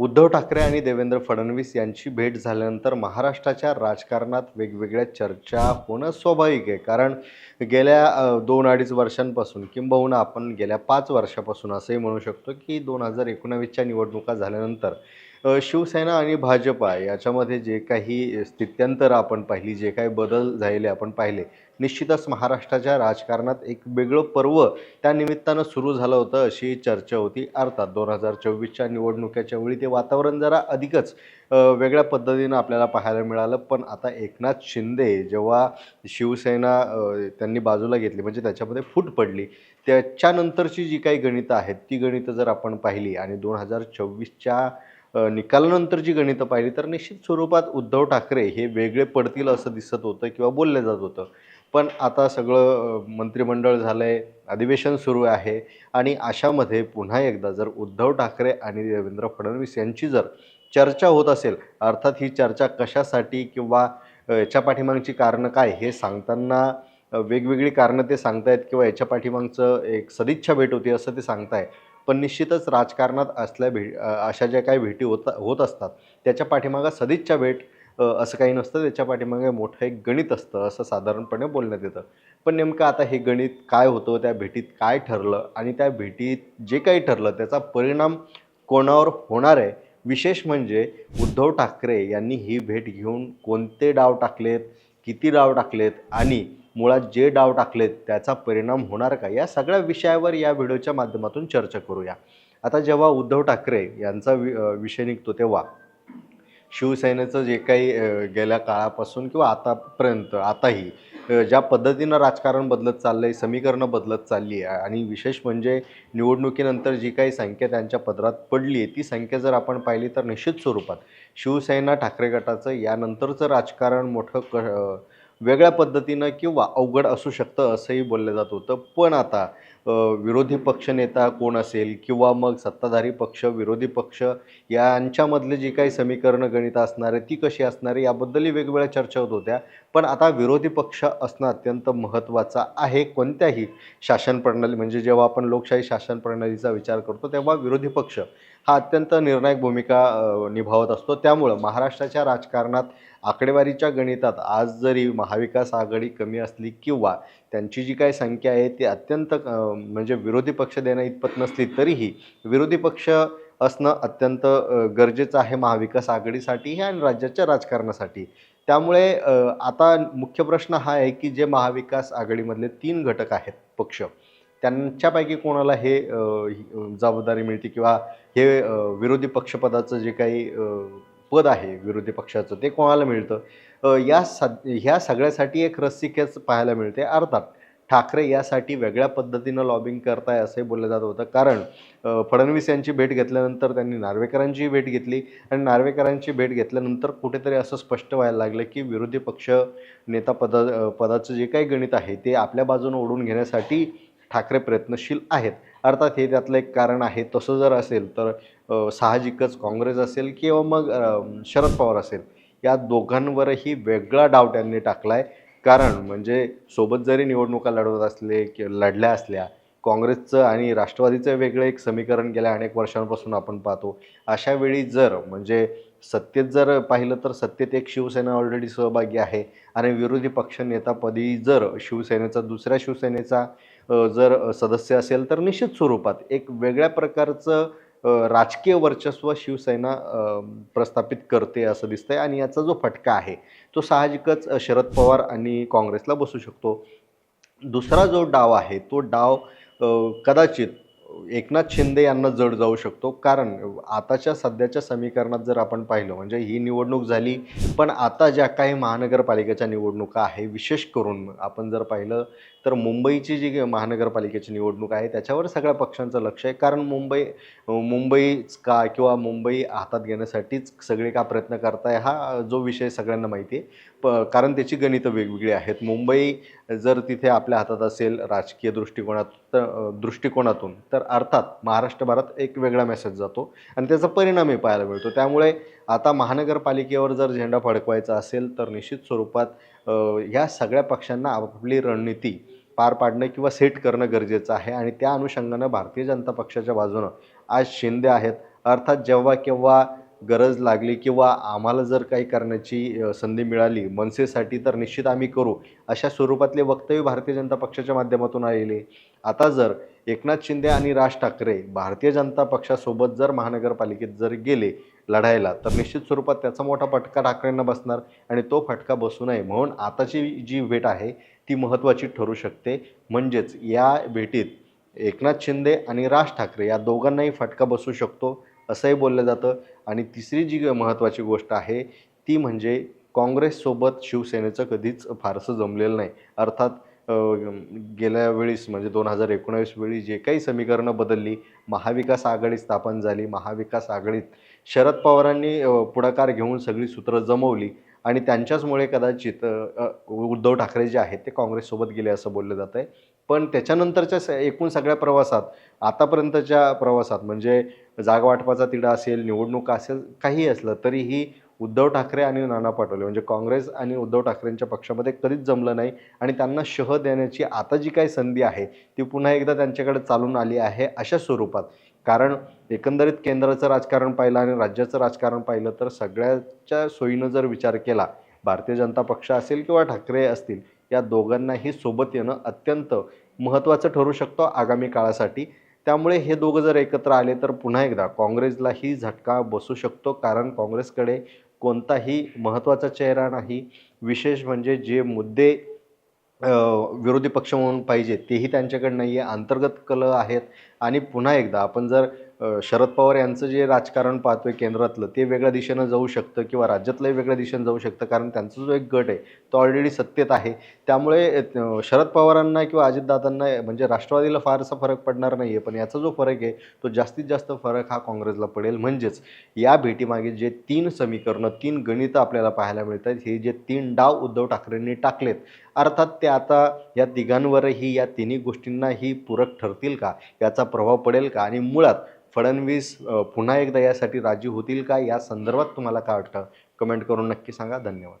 उद्धव ठाकरे आणि देवेंद्र फडणवीस यांची भेट झाल्यानंतर महाराष्ट्राच्या राजकारणात वेगवेगळ्या चर्चा होणं स्वाभाविक आहे. कारण गेल्या दोन अडीच वर्षांपासून किंबहुना आपण गेल्या पाच वर्षापासून असंही म्हणू शकतो की दोन हजार एकोणावीसच्या निवडणुका झाल्यानंतर शिवसेना आणि भाजपा याच्यामध्ये जे काही स्थित्यंतर आपण पाहिली जे काही बदल झालेले आपण पाहिले निश्चितच महाराष्ट्राच्या राजकारणात एक वेगळं पर्व त्या निमित्तानं सुरू झालं होतं अशी चर्चा होती. अर्थात दोन हजार चोवीसच्या निवडणुकीच्या वेळी ते वातावरण जरा अधिकच वेगळ्या पद्धतीनं आपल्याला पाहायला मिळालं. पण आता एकनाथ शिंदे जेव्हा शिवसेना त्यांनी बाजूला घेतली म्हणजे त्याच्यामध्ये फूट पडली त्याच्यानंतरची जी काही गणितं आहेत ती गणितं जर आपण पाहिली आणि दोन हजार चोवीसच्या निकालानंतर जी गणितं पाहिली तर निश्चित स्वरूपात उद्धव ठाकरे हे वेगळे पडतील असं दिसत होतं किंवा बोललं जात होतं. पण आता सगळं मंत्रिमंडळ झालं आहे अधिवेशन सुरू आहे आणि अशामध्ये पुन्हा एकदा जर उद्धव ठाकरे आणि देवेंद्र फडणवीस यांची जर चर्चा होत असेल अर्थात ही चर्चा कशासाठी किंवा याच्या पाठीमागची कारणं काय हे सांगताना वेगवेगळी कारणं ते सांगतायत किंवा याच्या पाठीमागचं एक सदिच्छा भेट होती असं ते सांगताय. पण निश्चितच राजकारणात असल्या भे अशा ज्या काही भेटी होत होत असतात त्याच्या पाठीमागं सदिच्छा भेट असं काही नसतं त्याच्या पाठीमागे मोठं एक गणित असतं असं साधारणपणे बोलण्यात येतं. पण नेमकं आता हे गणित काय होतं त्या भेटीत काय ठरलं आणि त्या भेटीत जे काही ठरलं त्याचा परिणाम कोणावर होणार आहे? विशेष म्हणजे उद्धव ठाकरे यांनी ही भेट घेऊन कोणते डाव टाकलेत किती डाव टाकलेत आणि मुळात जे डाव टाकलेत त्याचा परिणाम होणार का या सगळ्या विषयावर या व्हिडिओच्या माध्यमातून चर्चा करूया. आता जेव्हा उद्धव ठाकरे यांचा वि विषय निघतो तेव्हा शिवसेनेचं जे काही गेल्या काळापासून किंवा आतापर्यंत आताही ज्या पद्धतीनं राजकारण बदलत चाललं आहे समीकरणं बदलत चालली आहे आणि विशेष म्हणजे निवडणुकीनंतर जी काही संख्या त्यांच्या पदरात पडली आहे ती संख्या जर आपण पाहिली तर निश्चित स्वरूपात शिवसेना ठाकरे गटाचं यानंतरचं राजकारण मोठं क वेगळ्या पद्धतीनं किंवा अवघड असू शकतं असंही बोललं जात होतं. पण आता विरोधी पक्षनेता कोण असेल किंवा मग सत्ताधारी पक्ष विरोधी पक्ष यांच्यामधले जी काही समीकरणं गणित असणार आहे ती कशी असणार आहे याबद्दलही वेगवेगळ्या चर्चा होत होत्या. पण आता विरोधी पक्ष असणं अत्यंत महत्त्वाचं आहे. कोणत्याही शासन प्रणाली म्हणजे जेव्हा आपण लोकशाही शासन प्रणालीचा विचार करतो तेव्हा विरोधी पक्ष हा अत्यंत निर्णायक भूमिका निभावत असतो. त्यामुळं महाराष्ट्राच्या राजकारणात आकडेवारीच्या गणितात आज जरी महाविकास आघाडी कमी असली किंवा त्यांची जी काही संख्या आहे ती अत्यंत म्हणजे विरोधी पक्ष देणं इतपत नसली तरीही विरोधी पक्ष असणं अत्यंत गरजेचं आहे महाविकास आघाडीसाठीही आणि राज्याच्या राजकारणासाठी. त्यामुळे आता मुख्य प्रश्न हा आहे की जे महाविकास आघाडीमधले तीन घटक आहेत पक्ष. त्यांच्यापैकी कोणाला हे जबाबदारी मिळते किंवा हे विरोधी पक्षपदाचं जे काही पद आहे विरोधी पक्षाचं ते कोणाला मिळतं? या सा ह्या सगळ्यासाठी एक रस्सीखेच पाहायला मिळते. अर्थात ठाकरे यासाठी वेगळ्या पद्धतीनं लॉबिंग करताय असंही बोललं जात होतं. कारण फडणवीस यांची भेट घेतल्यानंतर त्यांनी नार्वेकरांचीही भेट घेतली आणि नार्वेकरांची भेट घेतल्यानंतर कुठेतरी असं स्पष्ट व्हायला लागलं की विरोधी पक्ष नेता पदा पदाचं जे काही गणित आहे ते आपल्या बाजूनं ओढून घेण्यासाठी ठाकरे प्रयत्नशील आहेत. अर्थात हे त्यातलं एक कारण आहे. तसं जर असेल तर साहजिकच काँग्रेस असेल किंवा मग शरद पवार असेल या दोघांवरही वेगळा डाव त्यांनी टाकला आहे कारण म्हणजे सोबत जरी निवडणुका लढवत असले कि लढल्या असल्या काँग्रेसचं आणि राष्ट्रवादीचं वेगळं एक समीकरण गेल्या अनेक वर्षांपासून आपण पाहतो. अशा वेळी जर म्हणजे सत्तेत जर पाहिलं तर सत्तेत एक शिवसेना ऑलरेडी सहभागी आहे आणि विरोधी पक्षनेतापदी जर शिवसेनेचा दुसऱ्या शिवसेनेचा जर सदस्य असेल तर निश्चित स्वरूपात एक वेगळ्या प्रकारचं राजकीय वर्चस्व शिवसेना प्रस्थापित करते असं दिसतंय आणि याचा जो फटका आहे तो साहजिकच शरद पवार आणि काँग्रेसला बसू शकतो. दुसरा जो डाव आहे तो डाव कदाचित एकनाथ शिंदे यांना जड जाऊ शकतो. कारण आताच्या सध्याच्या समीकरणात जर आपण पाहिलं म्हणजे ही निवडणूक झाली पण आता ज्या काही महानगरपालिकेच्या निवडणुका आहे विशेष करून आपण जर पाहिलं तर मुंबईची जी महानगरपालिकेची निवडणूक आहे त्याच्यावर सगळ्या पक्षांचं लक्ष आहे. कारण मुंबई मुंबईच का किंवा मुंबई हातात घेण्यासाठीच सगळे का प्रयत्न करताय हा जो विषय सगळ्यांना माहिती आहे. प कारण त्याची गणितं वेगवेगळी आहेत. मुंबई जर तिथे आपल्या हातात असेल राजकीय दृष्टिकोनात तर दृष्टिकोनातून तर अर्थात महाराष्ट्रभरात एक वेगळा मेसेज जातो आणि त्याचा परिणामही पाहायला मिळतो. त्यामुळे आता महानगरपालिकेवर जर झेंडा फडकवायचा असेल तर निश्चित स्वरूपात ह्या सगळ्या पक्षांना आपापली रणनीती पार पाडणं किंवा सेट करणं गरजेचं आहे आणि त्या अनुषंगानं भारतीय जनता पक्षाच्या बाजूनं आज शिंदे आहेत. अर्थात जेव्हा केव्हा गरज लागली किंवा आम्हाला जर काही करण्याची संधी मिळाली मनसेसाठी तर निश्चित आम्ही करू अशा स्वरूपातले वक्तव्य भारतीय जनता पक्षाच्या माध्यमातून आलेले. आता जर एकनाथ शिंदे आणि राज ठाकरे भारतीय जनता पक्षासोबत जर महानगरपालिकेत जर गेले लढायला तर निश्चित स्वरूपात त्याचा मोठा फटका ठाकरेंना बसणार आणि तो फटका बसू नये. म्हणून आताची जी भेट आहे ती महत्त्वाची ठरू शकते. म्हणजेच या भेटीत एकनाथ शिंदे आणि राज ठाकरे या दोघांनाही फटका बसू शकतो असंही बोललं जातं. आणि तिसरी जी महत्त्वाची गोष्ट आहे ती म्हणजे काँग्रेससोबत शिवसेनेचं कधीच फारसं जमलेलं नाही. अर्थात गेल्या वेळेस म्हणजे दोन हजार एकोणावीस वेळी जे काही समीकरणं बदलली महाविकास आघाडी स्थापन झाली महाविकास आघाडीत शरद पवारांनी पुढाकार घेऊन सगळी सूत्रं जमवली आणि त्यांच्याचमुळे कदाचित उद्धव ठाकरे जे आहेत ते काँग्रेससोबत गेले असं बोललं जात आहे पण त्याच्यानंतरच्या स एकूण सगळ्या प्रवासात आतापर्यंतच्या प्रवासात म्हणजे जागा वाटपाचा तिढा असेल निवडणुका असेल काहीही असलं तरीही उद्धव ठाकरे आणि नाना पटोले म्हणजे काँग्रेस आणि उद्धव ठाकरेंच्या पक्षामध्ये कधीच जमलं नाही आणि त्यांना शह देण्याची आता जी काही संधी आहे ती पुन्हा एकदा त्यांच्याकडे चालून आली आहे अशा स्वरूपात. कारण एकंदरीत केंद्राचं राजकारण पाहिलं आणि राज्याचं राजकारण पाहिलं तर सगळ्याच्या सोयीनं जर विचार केला भारतीय जनता पक्ष असेल किंवा ठाकरे असतील या दोघांनाही सोबत येणं अत्यंत महत्त्वाचं ठरू शकतो आगामी काळासाठी. त्यामुळे हे दोघं जर एकत्र आले तर पुन्हा एकदा काँग्रेसलाही झटका बसू शकतो. कारण काँग्रेसकडे कोणताही महत्त्वाचा चेहरा नाही. विशेष म्हणजे जे मुद्दे विरोधी पक्ष म्हणून पाहिजे तेही त्यांच्याकडे नाही आहे अंतर्गत कल आहेत. आणि पुन्हा एकदा आपण जर शरद पवार यांचं जे राजकारण पाहतोय केंद्रातलं ते वेगळ्या दिशेनं जाऊ शकतं किंवा राज्यातलंही वेगळ्या दिशेनं जाऊ शकतं कारण त्यांचा जो एक गट आहे तो ऑलरेडी सत्तेत आहे. त्यामुळे शरद पवारांना किंवा अजितदादांना म्हणजे राष्ट्रवादीला फारसा फरक पडणार नाही आहे पण याचा जो फरक आहे तो जास्तीत जास्त फरक हा काँग्रेसला पडेल. म्हणजेच या भेटीमागे जे तीन समीकरणं तीन गणितं आपल्याला पाहायला मिळतात हे जे तीन डाव उद्धव ठाकरेंनी टाकलेत अर्थात ते आता या तिघांवरही या तिन्ही गोष्टींनाही पूरक ठरतील का? याचा प्रभाव पडेल का? आणि मुळात फडणवीस पुन्हा एकदा यासाठी राजी होतील का? या संदर्भात तुम्हाला काय वाटतं? कमेंट करून नक्की सांगा. धन्यवाद.